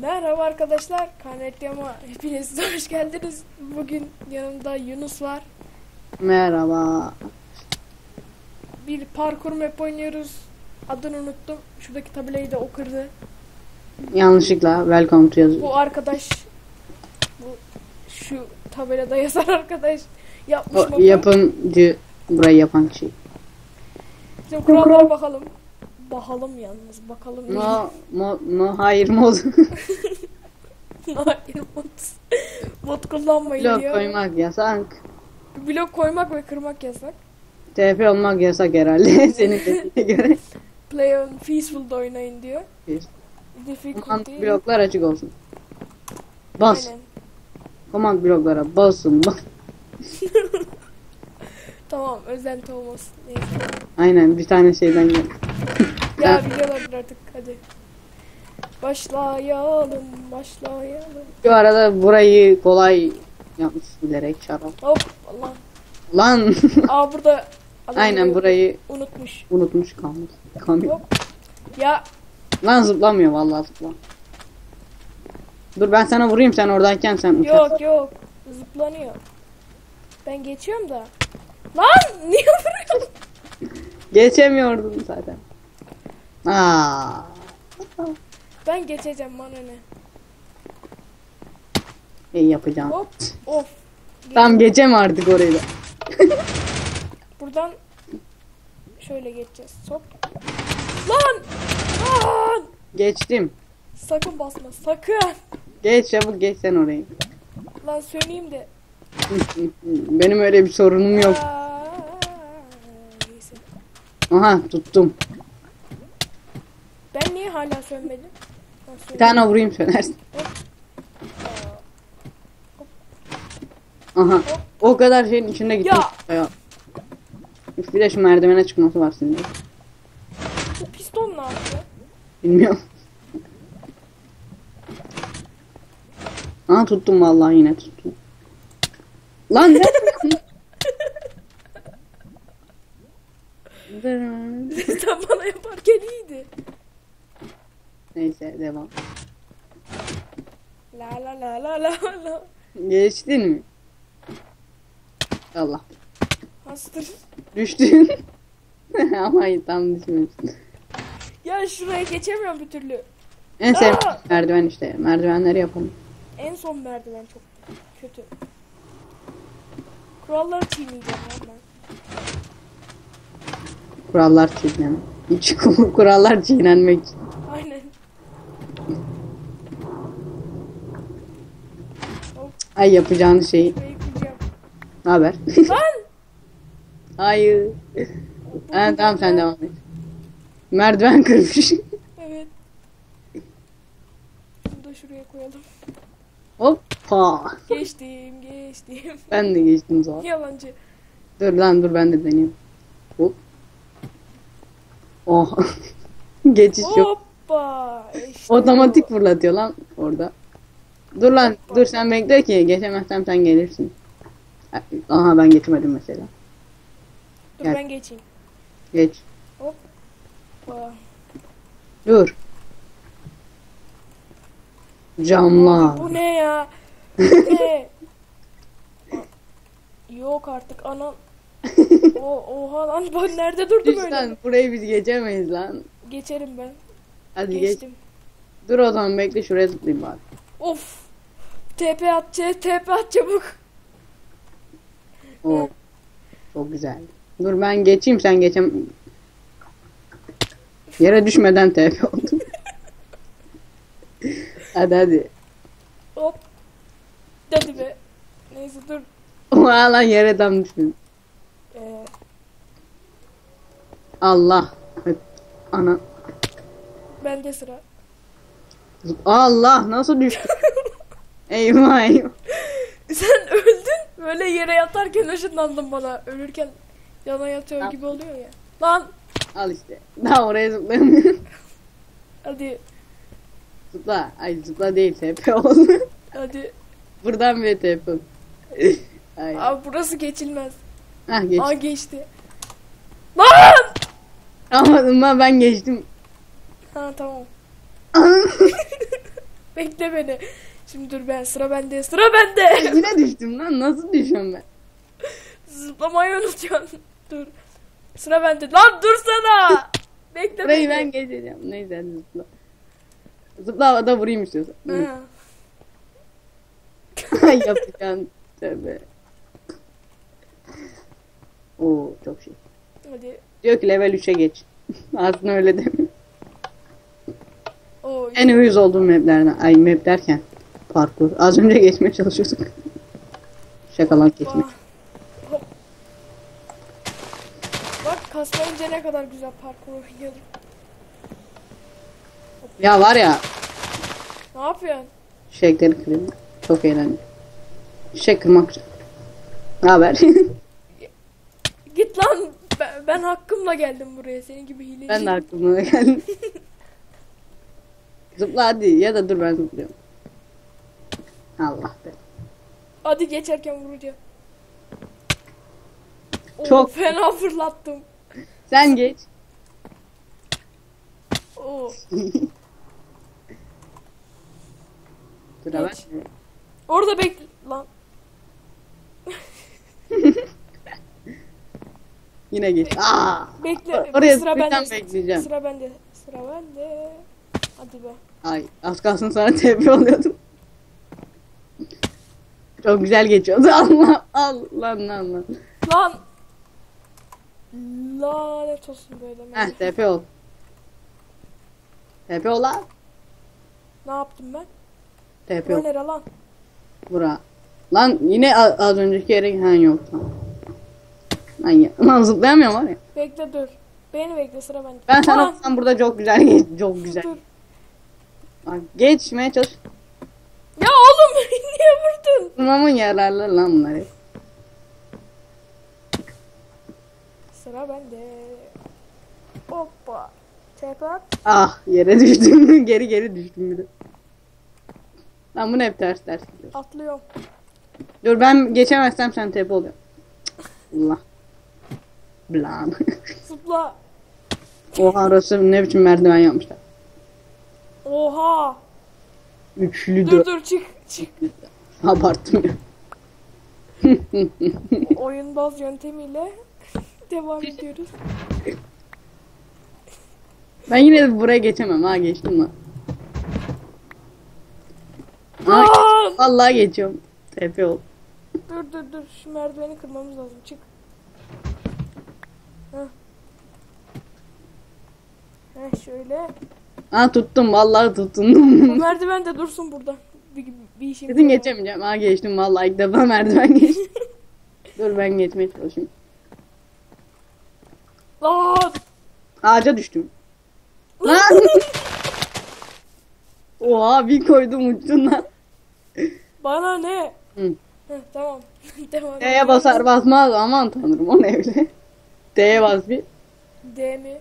Merhaba arkadaşlar. Kanetyama hepiniz hoş geldiniz. Bugün yanımda Yunus var. Merhaba. Bir parkur map oynuyoruz. Adını unuttum. Şuradaki tabelayı da o kırdı. Yanlışlıkla welcome to yazıyor. Bu arkadaş bu şu tabelada yazan arkadaş yapmış O yapımcı burayı yapan kişi. Şimdi kurallara bakalım. Bakalım yalnız bakalım. No, mo, no, hayır mod. Hayır mod. Mod kullanmayın Blok diyor. koymak yasak. Blok koymak ve kırmak yasak. TP olmak yasak herhalde. Senin dediğine göre. Play on peaceful'da oynayın diyor. Bir. Command bloklar açık olsun. Bas. Aynen. Command bloklara basın. Bas. Tamam özenti olmasın. Neyse. Aynen bir tane şeyden gel. Ya videolar artık hadi. Başlayalım, başlayalım. Şu arada burayı kolay yapmış bilerek şarap. Hop Allah. Lan. Aa burada Aynen burayı unutmuş. unutmuş kalmış. Kamyon. Hop. Ya Lan zıplamıyor vallahi zıplam. Dur ben sana vurayım sen oradayken sen uçarsın. yok yok zıplanıyor. Ben geçiyorum da. Lan niye vuruyorsun? Geçemiyordum zaten. Aa. Ben geçeceğim bana ne. İyi yapacağım. Hop of. Tam geçem artık orayı da. Buradan şöyle geçeceğiz. Hop. Lan! Lan! Geçtim. Sakın basma sakın. Geç çabuk geç sen orayı. Lan söneyim de. Benim öyle bir sorunum yok. Aa, neyse. Aha tuttum. Hala sönmedim? Ha, Bir tane vurayım söylersin. Aha. O kadar şeyin içinde gittim. Ya. Ya. Bir de şu merdivene çıkması var şimdi. Bu piston ne yaptı? Bilmiyorum. Aha tuttum vallahi yine tuttum. Lan ne? Sen bana yaparken iyiydi. Neyse devam. La la la la la la. Geçtin mi? Allah. Hastır. Düştün. Ama tam düşmemişsin. Ya şuraya geçemiyorum bir türlü. En sevdiğim Aa! merdiven işte. Merdivenleri yapalım. En son merdiven çok kötü. Kuralları çiğneyeceğim ya ben. Kurallar çiğnenmek. Hiç kurallar çiğnenmek. için. Aynen. Hop Ay yapacağın şey. kıracağım. Ne haber? Lan! Hayır. Ha, tamam sen devam et. Merdiven kırmış. Evet. Bunu da şuraya koyalım. Hoppa. Geçtim, geçtim. Ben de geçtim zaten. Yalancı. Dur lan dur ben de deneyeyim. Hop. Oh. Geçiş yok. Hoppa. İşte Otomatik bu. fırlatıyor lan orada. Dur lan dur sen bekle ki geçemezsem sen gelirsin. Aha ben geçmedim mesela. Dur Gel. ben geçeyim. Geç. Hoppa. Dur. Camlar. Bu ne ya? Bu ne? Yok artık anan. O, oha lan ben nerede durdum Düş öyle? lan burayı biz geçemeyiz lan. Geçerim ben. Hadi geç. Geçtim. Dur o zaman bekle şuraya zıplayayım bari. Of. TP at, TP at çabuk. Oo. Çok güzel. Dur ben geçeyim sen geçem. Yere düşmeden TP oldum. hadi hadi. Hop. Dedi be. Neyse dur. Oha lan yere tam düştüm. Ee, Allah. Ana. bende sıra. Allah nasıl düştü? eyvah eyvah. Sen öldün. Böyle yere yatarken ışınlandın bana. Ölürken yana yatıyor gibi oluyor ya. Lan. Al işte. Daha oraya zıplayamıyorum. Hadi. zıpla. Ay zıpla değil TP oldu. Hadi. Buradan bile TP. Ay. Abi burası geçilmez. Hah geç. Aa geçti. Lan! Ama ben geçtim. Ha tamam. Bekle beni. Şimdi dur ben sıra bende sıra bende. Yine düştüm lan. Nasıl düşüyorum ben? Zıplamayı unutuyorsun. Dur. Sıra bende. Lan dursana. Bekle Burayı beni. ben geçeceğim. Neyse hadi zıpla. Zıpla havada vurayım istiyorsan. Yapacağım. Tövbe. Oo çok şey. Hadi. Diyor ki level 3'e geç. Aslında öyle demiyor. Oo, En uyuz olduğum maplerden. Ay map derken. Parkur. Az önce geçmeye çalışıyorduk. Şakalan geçmek. Hoppa. Hop. Bak kasmayınca ne kadar güzel parkur oynuyorum. Ya var ya. Ne yapıyorsun? Çiçekleri kırıyorum. Çok eğlenceli. Çiçek kırmak. Ne haber? Git lan. Ben, ben hakkımla geldim buraya. Senin gibi hileci. ben de aklıma geldim. Zıpla hadi ya da dur ben zıplıyorum. Allah be. Hadi geçerken vuracağım. Oo, Çok- fena fırlattım. Sen geç. Oo. Dur ben. Geç. Orada bekle lan. Yine geç. Aa! Bekle. Oraya sıra bende. bekleyeceğim. Sıra bende. Sıra bende. Hadi be. Ay az kalsın sana tepki oluyordum. Çok güzel geçiyordu. Allah Allah lan lan lan. Lan. Lanet olsun böyle. Heh TP ol. TP ol lan. Ne yaptım ben? Bu ol. nere lan? Bura. Lan yine az önceki yere ha yok tamam. Lan ya. Lan zıplayamıyorum var ya. Bekle dur. Beni bekle sıra bende. Ben sana sen burada çok güzel geç. Çok güzel. Dur. Bak, geçmeye çalış. Niye vurdun? Vurmamın yararlı lan bunlar hep. Sıra bende. Hoppa. Tepe at. Ah yere düştüm. geri geri düştüm bir de. Lan bu ne hep ters ters gidiyor. Atlıyorum. Dur ben geçemezsem sen tepe oluyor. Allah. Blan. Zıpla. Oha orası ne biçim merdiven yapmışlar. Oha. Üçlü Dur dört. dur çık çık. Abarttım ya. Oyunbaz yöntemiyle devam ediyoruz. Ben yine de buraya geçemem ha geçtim. Ha, Lan! vallahi geçiyorum. Tepe ol. Dur dur dur şu merdiveni kırmamız lazım çık. Heh. Heh şöyle. Ha tuttum vallahi Bu tutundum. merdiven de dursun burada. Bir, bir işim Kesin yok. geçemeyeceğim. Ha geçtim vallahi ilk defa merdiven geçtim. Dur ben geçmeye çalışayım. Lan! Ağaca düştüm. Lan! Oha bir koydum ucundan. Bana ne? Hı. Heh, tamam. Devam T'ye edelim. basar basmaz aman tanrım o ne öyle. T'ye bas bir. D mi?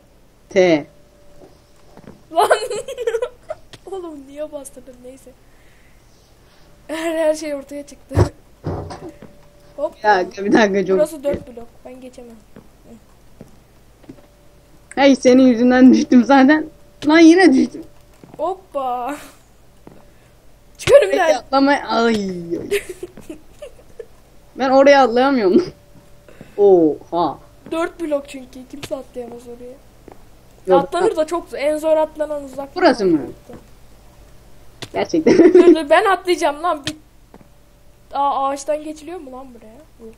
T. Lan! Oğlum niye bastırdın neyse. Her, her şey ortaya çıktı. Hop. Bir dakika bir dakika çok. Burası 4 blok. Ben geçemem. Hey senin yüzünden düştüm zaten. Lan yine düştüm. Hoppa. Çık önümden. Peki atlamaya... Ay. ay. ben oraya atlayamıyorum. Oha. 4 blok çünkü. Kimse atlayamaz oraya. Yok, Atlanır da çok. En zor atlanan uzak. Burası mı? Gerçekten. Dur dur ben atlayacağım lan. Bir... Aa, ağaçtan geçiliyor mu lan buraya? Yok.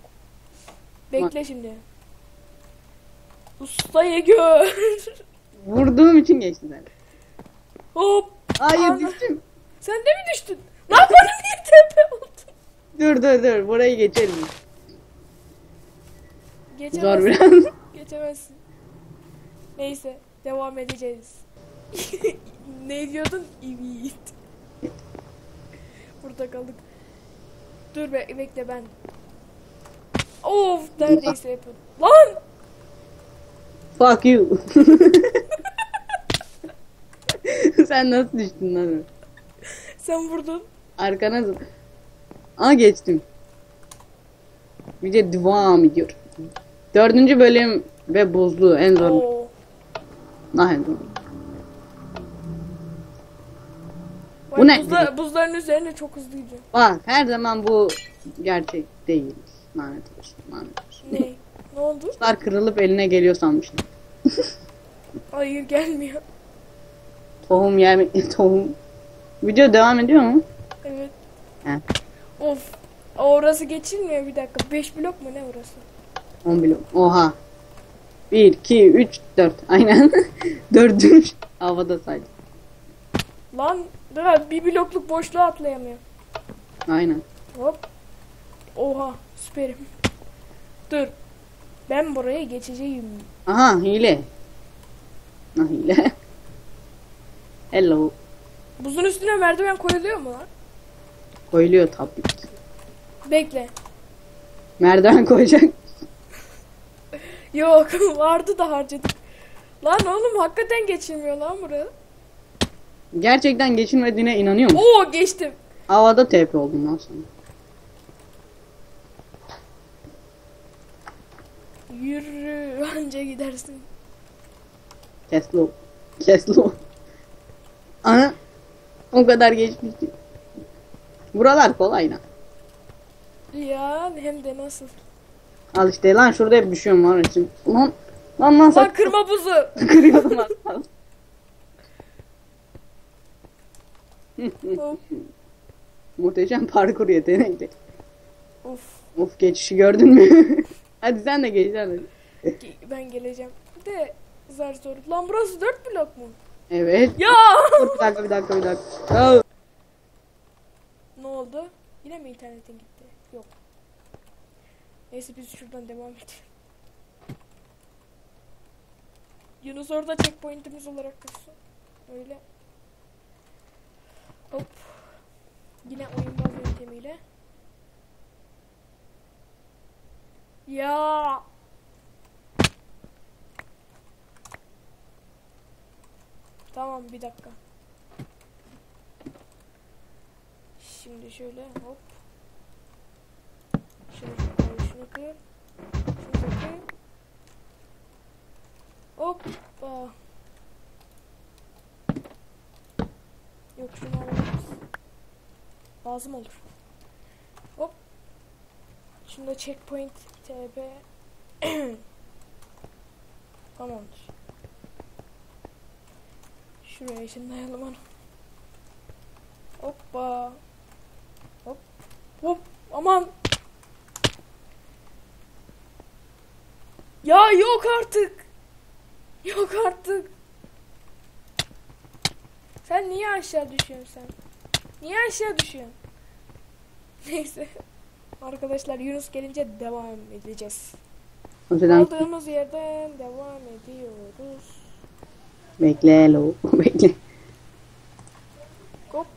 Bekle şimdi. Ustayı gör. Vurduğum için geçti zaten. Hop. Hayır Ana. düştüm. Sen de mi düştün? Lan bana niye tepe oldun? Dur dur dur burayı geçelim. Geçemezsin. Zor biraz. Geçemezsin. Neyse devam edeceğiz. ne diyordun? Evet. Burada kaldık. Dur be bekle ben. Of neredeyse yapıyordum. Lan! Fuck you. Sen nasıl düştün lan? Sen vurdun. Arkana Aa geçtim. Bir de devam ediyor. Dördüncü bölüm ve buzlu en zor. Oo. Nah en zor. Bu ne? buzla- buzların üzerine çok hızlı gidiyor. Bak her zaman bu gerçek değil. Lanet olsun. Lanet olsun. Ne? ne oldu? Kuşlar kırılıp eline geliyor sanmıştım. Hayır gelmiyor. Tohum yer tohum. Video devam ediyor mu? Evet. He. Of. Orası geçilmiyor bir dakika. 5 blok mu ne orası? 10 blok. Oha. 1, 2, 3, 4. Aynen. Dördüncü havada saydım. Lan daha bir blokluk boşluğa atlayamıyor. Aynen. Hop. Oha süperim. Dur. Ben buraya geçeceğim. Aha hile. Ha hile. Hello. Buzun üstüne merdiven koyuluyor mu lan? Koyuluyor tabii ki. Bekle. Merdiven koyacak. Yok vardı da harcadık. Lan oğlum hakikaten geçilmiyor lan buraya. Gerçekten geçilmediğine inanıyor musun? Oo geçtim. Havada TP oldum lan sana. Yürü anca gidersin. Keslo. Keslo. Ana. O kadar geçmişti. Buralar kolay lan. Ya hem de nasıl. Al işte lan şurada hep düşüyorum var için. Lan lan lan Lan kırma buzu. kırıyordum lan. Muhteşem parkur yetenekli. of. Of geçişi gördün mü? hadi sen de geç hadi. Ge- Ben geleceğim. De zar zor. Lan burası 4 blok mu? Evet. Ya. Dur bir dakika bir dakika bir dakika. Ne oldu? Yine mi internetin gitti? Yok. Neyse biz şuradan devam edelim. Yunus orada checkpoint'imiz olarak dursun. Öyle. Hop. Yine oyunbaz yöntemiyle. Ya. Tamam bir dakika. Şimdi şöyle hop. Şunu şunu şunu kır. Şunu kır. Hoppa. Yok şunu alamayız. Lazım olur. Hop. Şunda checkpoint TP. Tamamdır. Şuraya ışınlayalım onu. Hoppa. Hop. Hop. Aman. Ya yok artık. Yok artık. Sen niye aşağı düşüyorsun sen? Niye aşağı düşüyorsun? Neyse. Arkadaşlar Yunus gelince devam edeceğiz. Önceden Kaldığımız yerden devam ediyoruz. bekle lo. bekle. Hop.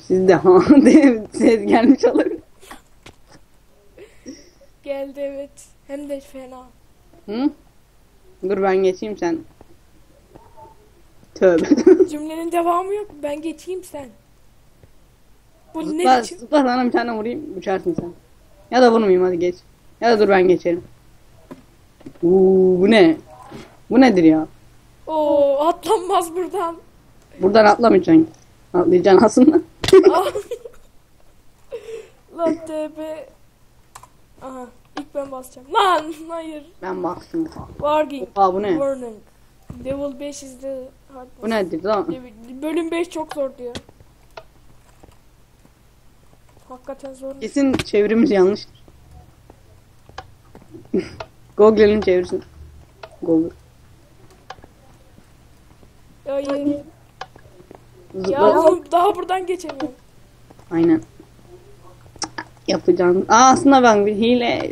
Sizde ha diye ses gelmiş olabilir. Geldi evet. Hem de fena. Hı? Dur ben geçeyim sen. Tövbe. Cümlenin devamı yok. Ben geçeyim sen. Bu zıpla, ne biçim? zıpla sana bir tane vurayım uçarsın sen. Ya da vurmayayım hadi geç. Ya da dur ben geçerim. Uuu bu ne? Bu nedir ya? Oo atlanmaz buradan. Buradan atlamayacaksın. Atlayacaksın aslında. Lan TB. Aha ilk ben basacağım. Lan hayır. ben baktım. Warning. Oha bu ne? Warning. Level 5 is hard Bu nedir lan? Bölüm 5 çok zor diyor. Hakikaten zor. Kesin çevrimiz yanlıştır. Google'ın çevirisi. Google. Ya Zıpla. oğlum daha buradan geçemiyorum. Aynen. Yapacağım. Aa, aslında ben bir hile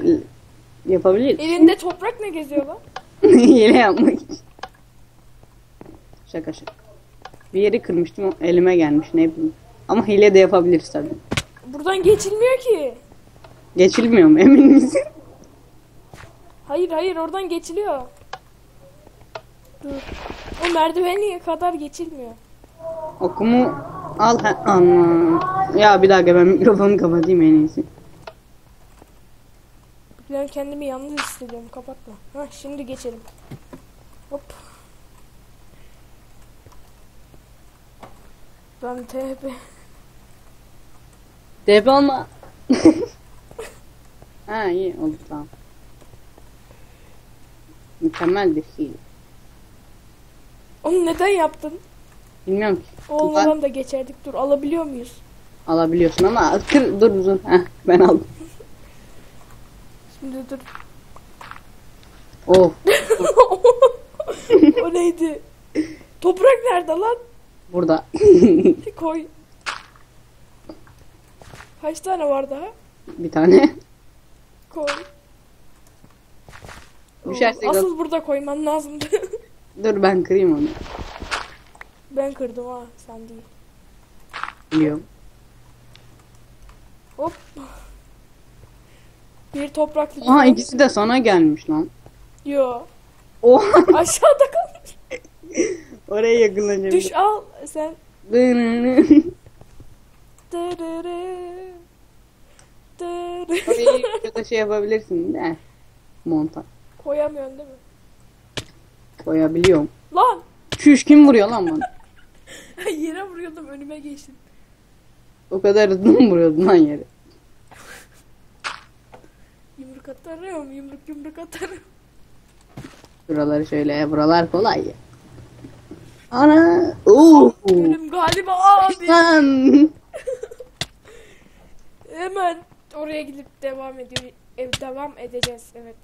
yapabilirim. Elinde toprak ne geziyor lan? hile yapmak için. Şaka şaka. Bir yeri kırmıştım elime gelmiş ne bileyim. Ama hile de yapabiliriz tabii. Buradan geçilmiyor ki. Geçilmiyor mu emin misin? Hayır hayır oradan geçiliyor. Dur. O merdiveni kadar geçilmiyor. Okumu al ha anam. Ya bir dakika ben mikrofonu kapatayım en iyisi. Ben kendimi yalnız hissediyorum. Kapatma. Ha şimdi geçelim. Hop. Ben TP. DP olma. ha iyi oldu tamam. Mükemmel bir hile. Onu neden yaptın? Bilmiyorum ki. Olmadan da geçerdik. Dur alabiliyor muyuz? Alabiliyorsun ama kır dur dur. Heh, ben aldım. Şimdi dur. Of o neydi? Toprak nerede lan? Burada. Koy. Kaç tane var daha? bir tane. Koy. Düşerse Asıl burada koyman lazımdı. Dur ben kırayım onu. ben kırdım ha sen değil. Biliyorum. Hop. Bir toprak Aha ikisi de sana gelmiş lan. Yo. Oha Aşağıda kalmış. oraya yakınlaşabilir. Düş al sen. Orayı Dırırı. Dırırı. ya da şey yapabilirsin de. Montaj. Koyamıyorsun değil mi? Koyabiliyorum. Lan. Şuş kim vuruyor lan bana? Yere vuruyordum önüme geçtin. O kadar hızlı mı vuruyordun lan yere? Yumruk atarım yumruk yumruk atarım. Buraları şöyle buralar kolay ya. Ana. Oo. Ölüm galiba abi. Lan. Hemen oraya gidip devam ediyor. Ev devam edeceğiz evet.